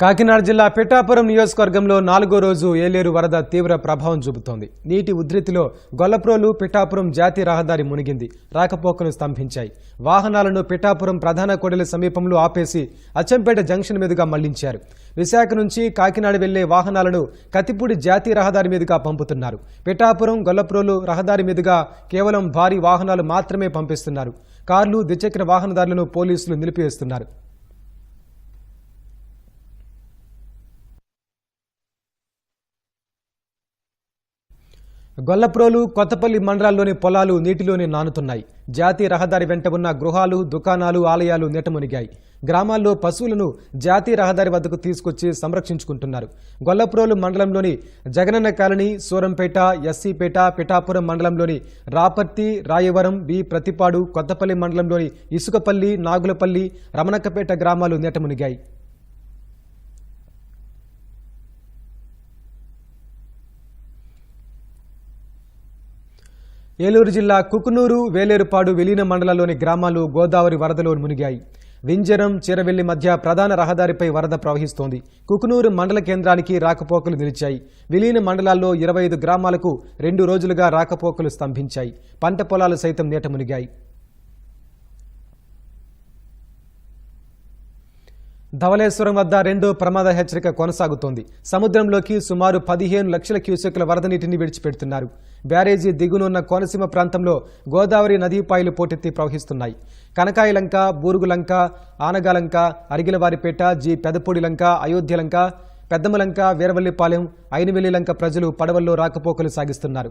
కాకినాడ జిల్లా పిఠాపురం నియోజకవర్గంలో నాలుగో రోజు ఏలేరు వరద తీవ్ర ప్రభావం చూపుతోంది. నీటి ఉధృతిలో గొల్లప్రోలు పిఠాపురం జాతీయ రహదారి మునిగింది. రాకపోకలు స్తంభించాయి. వాహనాలను పిఠాపురం ప్రధాన కొడలి సమీపంలో ఆపేసి అచ్చంపేట జంక్షన్ మీదుగా మళ్ళించారు. విశాఖ నుంచి కాకినాడ వెళ్ళే వాహనాలను కతిపూడి జాతీయ రహదారి మీదుగా పంపుతున్నారు. పిఠాపురం గొల్లప్రోలు రహదారి మీదుగా కేవలం భారీ వాహనాలు మాత్రమే పంపిస్తున్నారు. కార్లు ద్విచక్ర వాహనదారులను పోలీసులు నిలిపివేస్తున్నారు. గొల్లప్రోలు కొత్తపల్లి మండలాల్లోని పొలాలు నీటిలోనే నానుతున్నాయి. జాతీయ రహదారి వెంట ఉన్న గృహాలు దుకాణాలు ఆలయాలు నీటమునిగాయి. గ్రామాల్లో పశువులను జాతీయ రహదారి వద్దకు తీసుకొచ్చి సంరక్షించుకుంటున్నారు. గొల్లప్రోలు మండలంలోని జగనన్న కాలనీ సూరంపేట ఎస్సీపేట పిఠాపురం మండలంలోని రాపర్తి రాయవరం బి ప్రతిపాడు కొత్తపల్లి మండలంలోని ఇసుకపల్లి నాగులపల్లి రమణక్కపేట గ్రామాలు నీటమునిగాయి. ఏలూరు జిల్లా కుకునూరు వేలేరుపాడు విలీన మండలంలోని గ్రామాలు గోదావరి వరదలో మునిగాయి. వింజరం చీరవెల్లి మధ్య ప్రధాన రహదారిపై వరద ప్రవహిస్తోంది. కుకునూరు మండల కేంద్రానికి రాకపోకలు నిలిచాయి. విలీన మండలాల్లో ఇరవై ఐదు గ్రామాలకు రెండు రోజులుగా రాకపోకలు స్తంభించాయి. పంట పొలాలు సైతం నీట మునిగాయి. ధవళేశ్వరం వద్ద రెండో ప్రమాద హెచ్చరిక కొనసాగుతోంది. సముద్రంలోకి సుమారు పదిహేను లక్షల క్యూసెక్ల వరద నీటిని విడిచిపెడుతున్నారు. బ్యారేజీ దిగునున్న కోనసీమ ప్రాంతంలో గోదావరి నదీపాయలు పోటెత్తి ప్రవహిస్తున్నాయి. కనకాయలంక బూరుగులంక ఆనగాలంక అరిగిలవారిపేట జి పెదపూడిలంక అయోధ్యలంక పెద్దమలంక వీరవల్లిపాలెం ఐనవెల్లిలంక ప్రజలు పడవల్లో రాకపోకలు సాగిస్తున్నారు.